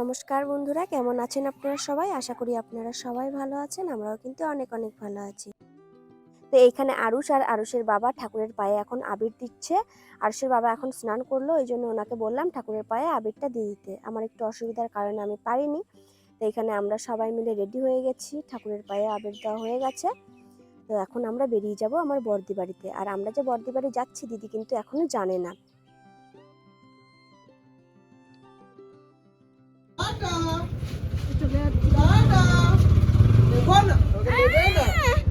নমস্কার বন্ধুরা, কেমন আছেন আপনারা সবাই? আশা করি আপনারা সবাই ভালো আছেন, আমরাও কিন্তু অনেক অনেক ভালো আছি। তো এইখানে আরুষ আর আরুষের বাবা ঠাকুরের পায়ে এখন আবির দিচ্ছে। আরুষের বাবা এখন স্নান করল, এই জন্য ওনাকে বললাম ঠাকুরের পায়ে আবিরটা দিয়ে দিতে। আমার একটু অসুবিধার কারণে আমি পারিনি। তো এখানে আমরা সবাই মিলে রেডি হয়ে গেছি, ঠাকুরের পায়ে আবির দেওয়া হয়ে গেছে। তো এখন আমরা বেরিয়ে যাব আমার বর্দি বাড়িতে। আর আমরা যে বর্দি বাড়ি যাচ্ছি, দিদি কিন্তু এখনও জানে না।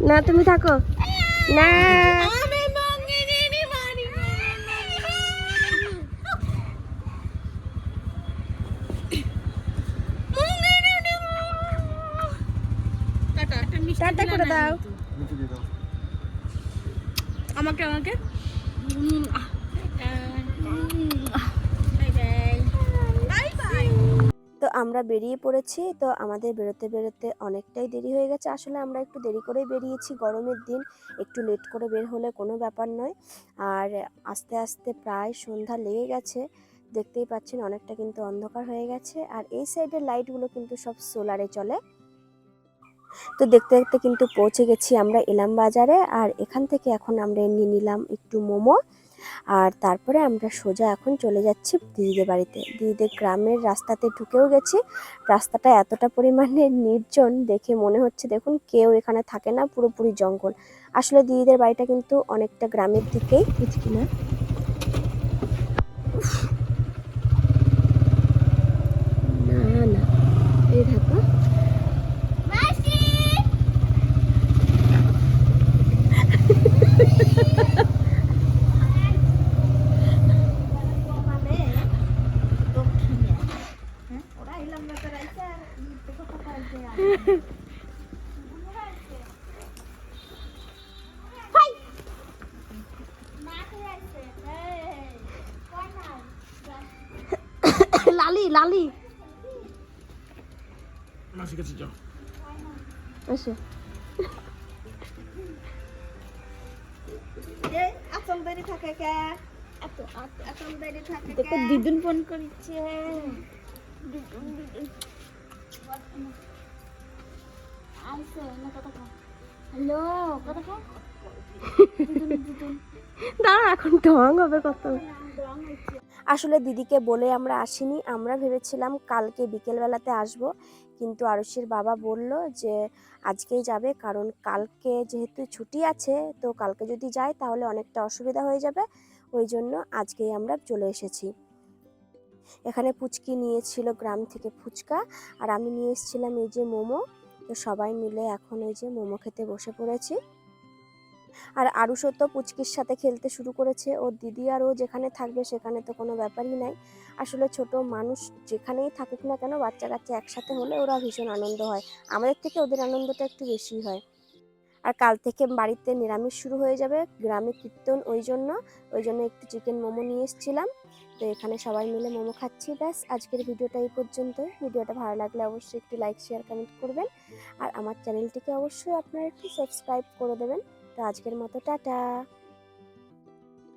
না তুমি থাকো। না। টাটা করে দাও। আমাকে আমাকে তো আমরা বেরিয়ে পড়েছি, তো আমাদের বেরোতে বেরোতে অনেকটাই দেরি হয়ে গেছে। আসলে আমরা একটু দেরি করে বেরিয়েছি, গরমের দিন, একটু লেট করে বের হলে কোনো ব্যাপার নয়। আর আস্তে আস্তে প্রায় সন্ধ্যা লেগে গেছে, দেখতেই পাচ্ছেন অনেকটা কিন্তু অন্ধকার হয়ে গেছে। আর এই সাইডের লাইটগুলো কিন্তু সব সোলারে চলে। তো দেখতে দেখতে কিন্তু পৌঁছে গেছি আমরা এলাম বাজারে, আর এখান থেকে এখন আমরা নিয়ে নিলাম একটু মোমো। আর তারপরে আমরা সোজা এখন চলে যাচ্ছি দিদিদের বাড়িতে। দিদিদের গ্রামের রাস্তাতে ঢুকেও গেছি। রাস্তাটা এতটা পরিমাণে নির্জন দেখে মনে হচ্ছে, দেখুন, কেউ এখানে থাকে না, পুরোপুরি জঙ্গল। আসলে দিদিদের বাড়িটা কিন্তু অনেকটা গ্রামের দিকেই। না না এই দেখো লালি। মাসি কাছে যাও। থাকে দিদুন ফোন করেছে। হ্যালো দাঁড়া এখন ঢং হবে কত। আসলে দিদিকে বলে আমরা আসিনি, আমরা ভেবেছিলাম কালকে বিকেলবেলাতে আসব। কিন্তু আরুষির বাবা বলল যে আজকেই যাবে, কারণ কালকে যেহেতু ছুটি আছে, তো কালকে যদি যাই তাহলে অনেকটা অসুবিধা হয়ে যাবে। ওই জন্য আজকেই আমরা চলে এসেছি। এখানে পুচকি নিয়েছিল গ্রাম থেকে ফুচকা, আর আমি নিয়ে এসেছিলাম এই যে মোমো। তো সবাই মিলে এখন এই যে মোমো খেতে বসে পড়েছি। আর আরুষও তো পুচকির সাথে খেলতে শুরু করেছে। ওর দিদি আর ও যেখানে থাকবে সেখানে তো কোনো ব্যাপারই নাই। আসলে ছোট মানুষ যেখানেই থাকুক না কেন, বাচ্চা কাচ্চা একসাথে হলে ওরা ভীষণ আনন্দ হয়। আমাদের থেকে ওদের আনন্দটা একটু বেশি হয়। আর কাল থেকে বাড়িতে নিরামিষ শুরু হয়ে যাবে, গ্রামে কীর্তন ওই জন্য। ওই জন্য একটু চিকেন মোমো নিয়ে এসেছিলাম। তো এখানে সবাই মিলে মোমো খাচ্ছি। ব্যাস, আজকের ভিডিওটা এই পর্যন্ত। ভিডিওটা ভালো লাগলে অবশ্যই একটু লাইক শেয়ার কমেন্ট করবেন। আর আমার চ্যানেলটিকে অবশ্যই আপনারা একটু সাবস্ক্রাইব করে দেবেন। তো আজকের মতো টাটা।